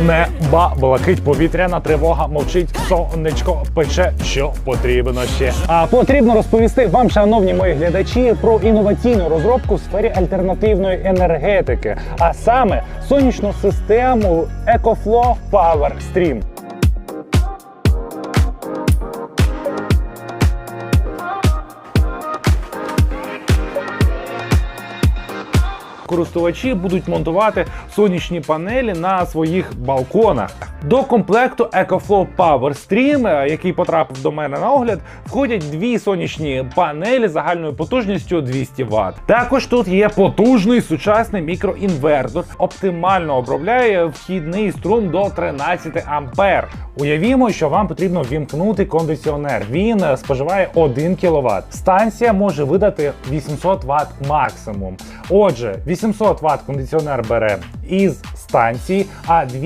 неба блакить повітряна тривога, мовчить сонечко, пече, що потрібно ще. А потрібно розповісти вам, шановні мої глядачі, про інноваційну розробку в сфері альтернативної енергетики, а саме сонячну систему EcoFlow Power Stream. Користувачі будуть монтувати сонячні панелі на своїх балконах. До комплекту EcoFlow Power Stream, який потрапив до мене на огляд, входять дві сонячні панелі загальною потужністю 200 Вт. Також тут є потужний сучасний мікроінвертор, оптимально обробляє вхідний струм до 13 ампер. Уявімо, що вам потрібно ввімкнути кондиціонер. Він споживає 1 кВт. Станція може видати 800 Вт максимум. Отже, 800 Вт кондиціонер бере із станції, а 200